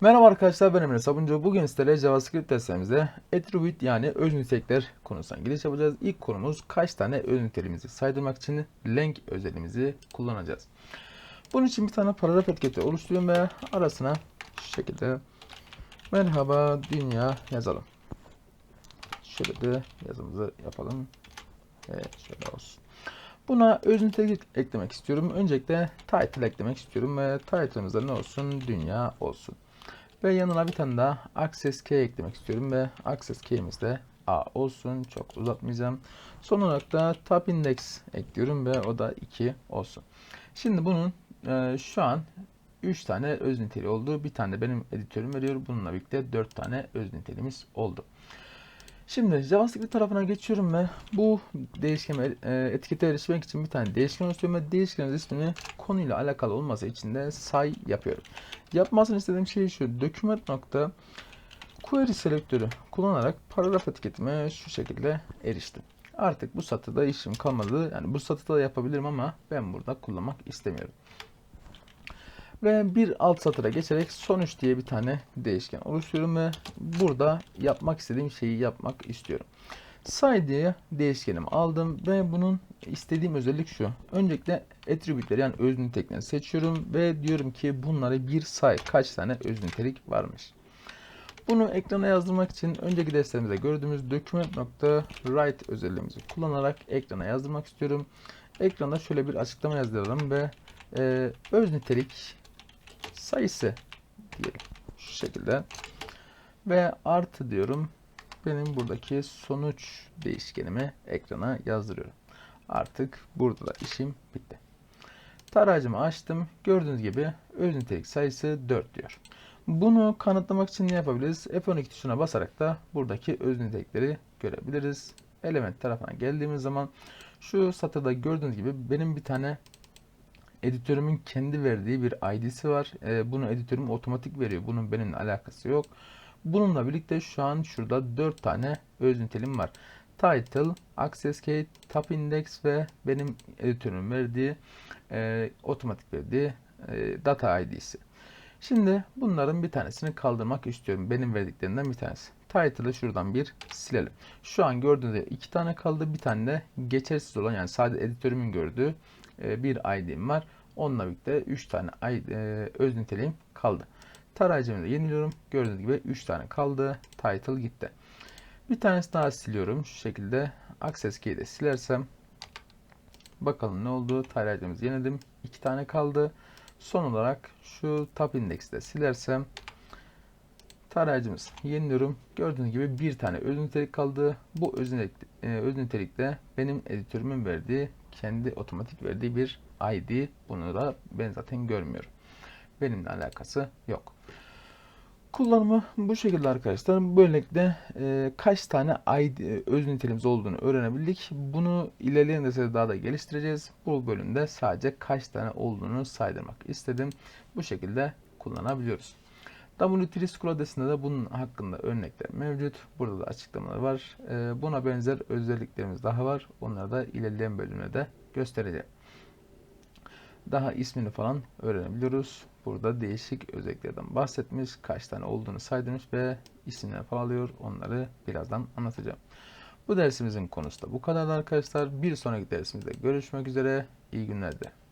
Merhaba arkadaşlar ben Emre Sabuncu. Bugün sizlere JavaScript dersimizde attribute yani öz nitelikler konusuna giriş yapacağız. İlk konumuz kaç tane öz niteliğimizi saydırmak için length özelliğimizi kullanacağız. Bunun için bir tane paragraf etiketi oluşturuyorum ve arasına şu şekilde merhaba dünya yazalım. Şöyle de yazımızı yapalım. Evet şöyle olsun. Buna öz nitelik eklemek istiyorum. Öncelikle title eklemek istiyorum ve title'ımızda ne olsun? Dünya olsun. Ve yanına bir tane daha access key eklemek istiyorum ve access key'imiz de A olsun. Çok uzatmayacağım. Son olarak da top index ekliyorum ve o da 2 olsun. Şimdi bunun e, şu an 3 tane öz niteliği oldu. Bir tane de benim editörüm veriyor. Bununla birlikte 4 tane öz niteliğimiz oldu. Şimdi JavaScript tarafına geçiyorum ve bu değişkene e, etikete erişmek için bir tane değişken oluşturuyorum ve değişkenin ismini konuyla alakalı olması için de say yapıyorum. Yapmasını istediğim şey şu. Document nokta query selektörü kullanarak paragraf etiketime şu şekilde eriştim. Artık bu satırda işim kalmadı. Yani bu satırda da yapabilirim ama ben burada kullanmak istemiyorum. Ve bir alt satıra geçerek sonuç diye bir tane değişken oluşturuyorum ve burada yapmak istediğim şeyi yapmak istiyorum. Say diye değişkenimi aldım ve bunun istediğim özellik şu. Öncelikle attribute'leri yani öz niteliklerini seçiyorum ve diyorum ki bunları bir say kaç tane öz nitelik varmış. Bunu ekrana yazdırmak için önceki derslerimizde gördüğümüz document.write özelliğimizi kullanarak ekrana yazdırmak istiyorum. Ekranda şöyle bir açıklama yazdıralım ve e, öz nitelik sayısı diyelim. Şu şekilde. Ve artı diyorum. Benim buradaki sonuç değişkenimi ekrana yazdırıyorum. Artık burada da işim bitti. Tarayıcımı açtım. Gördüğünüz gibi öz nitelik sayısı 4 diyor. Bunu kanıtlamak için ne yapabiliriz? F12 tuşuna basarak da buradaki öz nitelikleri görebiliriz. Element tarafına geldiğimiz zaman şu satırda gördüğünüz gibi benim bir tane editörümün kendi verdiği bir ID'si var. E, bunu editörüm otomatik veriyor. Bunun benimle alakası yok. Bununla birlikte şu an şurada 4 tane öz niteliğim var. Title, Access Key, Top Index ve benim editörümün verdiği e, otomatik verdiği e, data ID'si. Şimdi bunların bir tanesini kaldırmak istiyorum. Benim verdiklerimden bir tanesi. Title'ı şuradan bir silelim. Şu an gördüğünüz gibi iki tane kaldı. Bir tane de geçersiz olan yani sadece editörümün gördüğü bir ID'm var. Onunla birlikte 3 tane ID, e, öz niteliğim kaldı. Tarayıcımı da yeniliyorum. Gördüğünüz gibi 3 tane kaldı. Title gitti. Bir tanesi daha siliyorum. Şu şekilde Access Key'i de silersem bakalım ne oldu. Tarayıcımızı yeniledim. 2 tane kaldı. Son olarak şu Top Index'i de silersem tarayıcımız yeniliyorum. Gördüğünüz gibi bir tane öz nitelik kaldı. Bu öz, nitelik, e, öz nitelikte benim editörümün verdiği kendi otomatik verdiği bir ID. Bunu da ben zaten görmüyorum. Benimle alakası yok. Kullanımı bu şekilde arkadaşlar. Böylelikle e, kaç tane ID, öz niteliğimiz olduğunu öğrenebildik. Bunu ilerleyen derslerde daha da geliştireceğiz. Bu bölümde sadece kaç tane olduğunu saydırmak istedim. Bu şekilde kullanabiliyoruz. W3 School de bunun hakkında örnekler mevcut. Burada da açıklamalar var. E, buna benzer özelliklerimiz daha var. Onları da ilerleyen bölümde göstereceğim. Daha ismini falan öğrenebiliyoruz. Burada değişik özelliklerden bahsetmiş, kaç tane olduğunu saydırmış ve isimler falan alıyor. Onları birazdan anlatacağım. Bu dersimizin konusu da bu kadar arkadaşlar. Bir sonraki dersimizde görüşmek üzere. İyi günler de.